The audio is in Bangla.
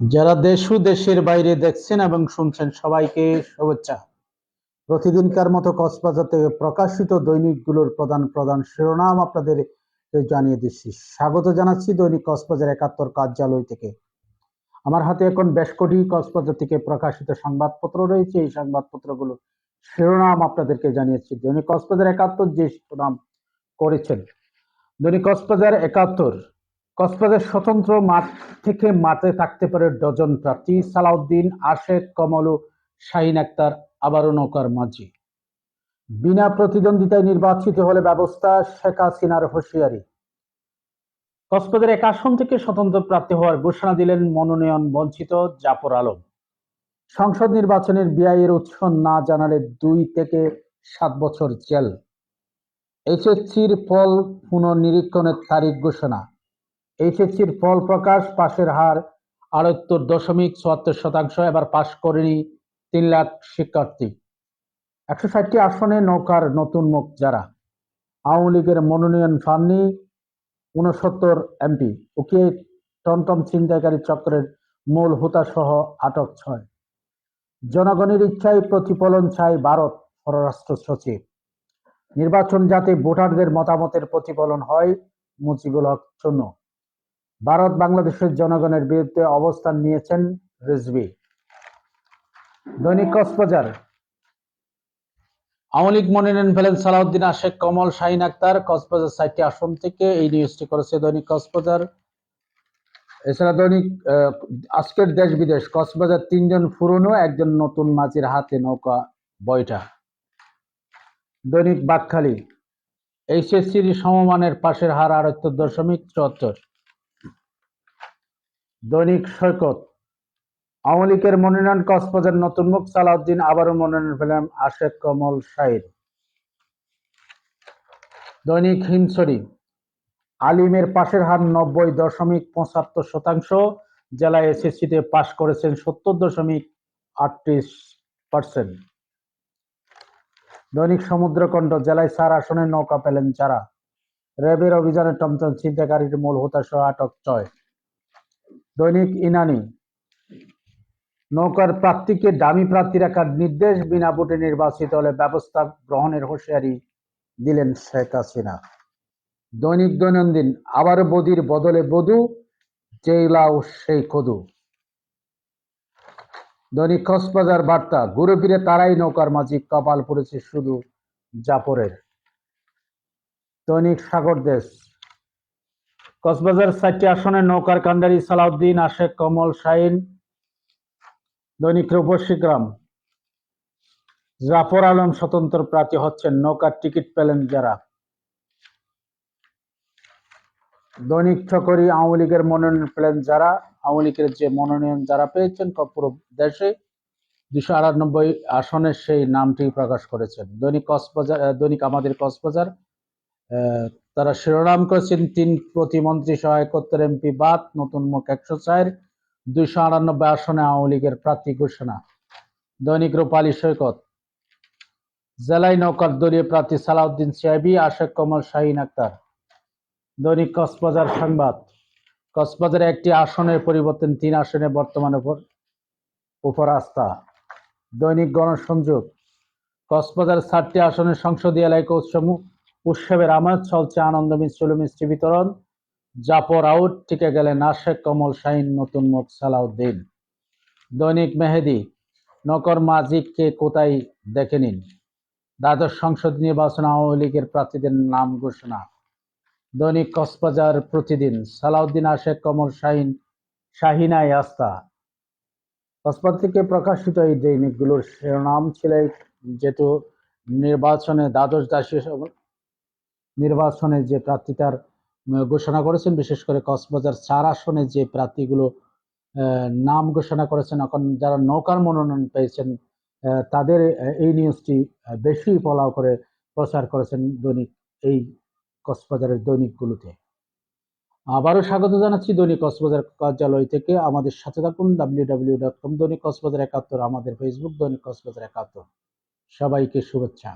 যারা দেশ দেশের বাইরে দেখছেন এবং শুনছেন, সবাইকে শুভেচ্ছা। প্রতিদিনকার মতো কক্সবাজার থেকে প্রকাশিত দৈনিকগুলোর প্রধান প্রধান শিরোনাম আপনাদের জানিয়ে দিচ্ছি। স্বাগত জানাচ্ছি দৈনিক কক্সবাজার একাত্তর কার্যালয় থেকে। আমার হাতে এখন বেশ কোটি কক্সবাজার থেকে প্রকাশিত সংবাদপত্র রয়েছে। এই সংবাদপত্রগুলো শিরোনাম আপনাদেরকে জানিয়েছি। দৈনিক কক্সবাজার একাত্তর যে শিরোনাম করেছেন, দৈনিক কক্সবাজার একাত্তর কক্সবাজার স্বতন্ত্র মাঠ থেকে মাঠে থাকতে পারে ডজন প্রার্থী সালাউদ্দিন, আশেক, কমল, শাহিন আক্তার, আবারও নৌকার মাঝি। বিনা প্রতিদ্বন্দ্বিতায় নির্বাচিত হলে ব্যবস্থা শেখ হাসিনার হুঁশিয়ারি। কক্সবাজার এক আসন থেকে স্বতন্ত্র প্রার্থী হওয়ার ঘোষণা দিলেন মনোনয়ন বঞ্চিত জাফর আলম। সংসদ নির্বাচনের ব্যয়ের উৎস না জানালে দুই থেকে সাত বছর জেল। এইচএসসির ফল পুনর্নিরীক্ষণের তারিখ ঘোষণা। এইচএসসির ফল প্রকাশ, পাশের হার আটাত্তর দশমিক চুয়াত্তর শতাংশ, এবার পাশ করেনি তিন লাখ শিক্ষার্থী। একশো ষাটটি আসনে নৌকার নতুন মুখ যারা। আওয়ামী লীগের মনোনয়ন পাননি উনসত্তর এমপি। ওকে টমটম ছিনতাইকারী চক্রের মূল হুতাসহ আটক ছয়। জনগণের ইচ্ছায় প্রতিফলন চায় ভারত পররাষ্ট্র সচিব। নির্বাচন যাতে ভোটারদের মতামতের প্রতিফলন হয়, মুজিবুল হক চন্ন ভারত বাংলাদেশের জনগণের বিরুদ্ধে অবস্থান নিয়েছেন রিজভি। দৈনিক কক্সবাজার। আওয়ামী লীগ মনোনয়ন পেলেন সালাউদ্দিন আশেক কমল শাহিন আক্তার। কক্সবাজার সাইটটি আসন থেকে এই নিউজটি করেছে দৈনিক কক্সবাজার। এছাড়া দৈনিক আজকের দেশ বিদেশ, কক্সবাজার তিনজন পুরনো, একজন নতুন মাঝির হাতে নৌকা বইটা। দৈনিক বাকখালী। এইচএসসির সমমানের পাশের হার আটাত্তর দশমিক চুয়াত্তর। দৈনিক সৈকত। আওয়ামী লীগের মনোনয়ন কক্সবাজার নতুন মুখ, সালাউদ্দিন আবারও মনোনয়ন পেলেন আশেক কমল শাহির। দৈনিক হিমছড়ি। আলিমের পাশের হার নব্বই দশমিক পঁচাত্তর শতাংশ, জেলায় এসএসসিতে পাশ করেছেন সত্তর দশমিক আটত্রিশ পার্সেন্ট। দৈনিক সমুদ্রকণ্ঠ, জেলায় চার আসনে নৌকা পেলেন যারা। র্যাবের অভিযানে টমটম ছিনতাইকারীর মূল হতাশ আটক ছয়। দৈনিক ইনানি। নৌকার প্রার্থীকে দামি প্রার্থী রাখার নির্দেশ বিনা ভোটে নির্বাচিত হলে ব্যবস্থা গ্রহণের হুঁশিয়ারি দিলেন শেখ হাসিনা। দৈনিক দৈনন্দিন আবার বদির বদলে বধু জেলাও সেই কদু। দৈনিক কক্সবাজার বার্তা, ঘুরে ফিরে তারাই নৌকার মাঝি, কপাল পড়েছে শুধু জাফরের। দৈনিক সাগর দেশ কক্সবাজার চারটি আসনে নৌকার কান্ডারি সালাউদ্দিন আশেক কমল, শাহিন, দৈনিক রূপসীগ্রাম জাফর আলম স্বতন্ত্র প্রার্থী হচ্ছেন নৌকার টিকিট পেলেন যারা। দৈনিক চকরি আওয়ামী লীগের মনোনয়ন পেলেন যারা। আওয়ামী লীগের যে মনোনয়ন যারা পেয়েছেন পুরো দেশে দুশো আটানব্বই আসনের সেই নামটি প্রকাশ করেছেন। দৈনিক কক্সবাজার দৈনিক আমাদের কক্সবাজার তারা শিরোনাম করেছেন তিন প্রতিমন্ত্রী সহ এমপি বাদ, নতুন মুখ একশো চার, দুইশো আটানব্বই আসনে আওয়ামী লীগের প্রার্থী ঘোষণা। দৈনিক রূপালী সৈকত। জেলায় নৌকার দলীয় প্রার্থী সালাউদ্দিন সিআইবি আশেক কমল শাহিন আক্তার। দৈনিক কক্সবাজার সংবাদ। কক্সবাজারে একটি আসনের পরিবর্তন, তিন আসনে বর্তমানে উপর উপর আস্থা দৈনিক গণসংযোগ। কক্সবাজার চারটি আসনের সংসদীয় এলাকা উৎসব উৎসবের আমাদ চলছে আনন্দ মিশ্র মিষ্টি বিতরণ। জাপর আউট টিকে গেলেন আশেক কমল শাহিন নতুন মুখ সালাউদ্দিন। দৈনিক মেহেদি, নকর মাজিককে কোথায় দেখে নিন? দ্বাদশ সংসদ নির্বাচন আওয়ামী লীগের প্রার্থীদের নাম ঘোষণা। দৈনিক কক্সবাজার প্রতিদিন, সালাউদ্দিন, আশেক কমল শাহিন শাহিনাই আস্থা। কক্সবাজার থেকে প্রকাশিত এই দৈনিকগুলোর শিরোনাম ছিল যেহেতু নির্বাচনে দ্বাদশ দাসী নির্বাচনে যে প্রার্থীতার উম, ঘোষণা করেছেন বিশেষ করে কক্সবাজার চার আসনে যে প্রার্থীগুলো নাম ঘোষণা করেছেন এখন যারা নৌকার মনোনয়ন পেয়েছেন তাদের এই নিউজটি বেশি ফলাও করে প্রচার করেছেন দৈনিক এই কক্সবাজারের দৈনিকগুলোতে। আবারও স্বাগত জানাচ্ছি দৈনিক কক্সবাজার কার্যালয় থেকে। আমাদের সাথে থাকুন ডাব্লিউ ডাব্লিউ ডট কম দৈনিক কক্সবাজার একাত্তর আমাদের ফেসবুক দৈনিক কক্সবাজার একাত্তর। সবাইকে শুভেচ্ছা।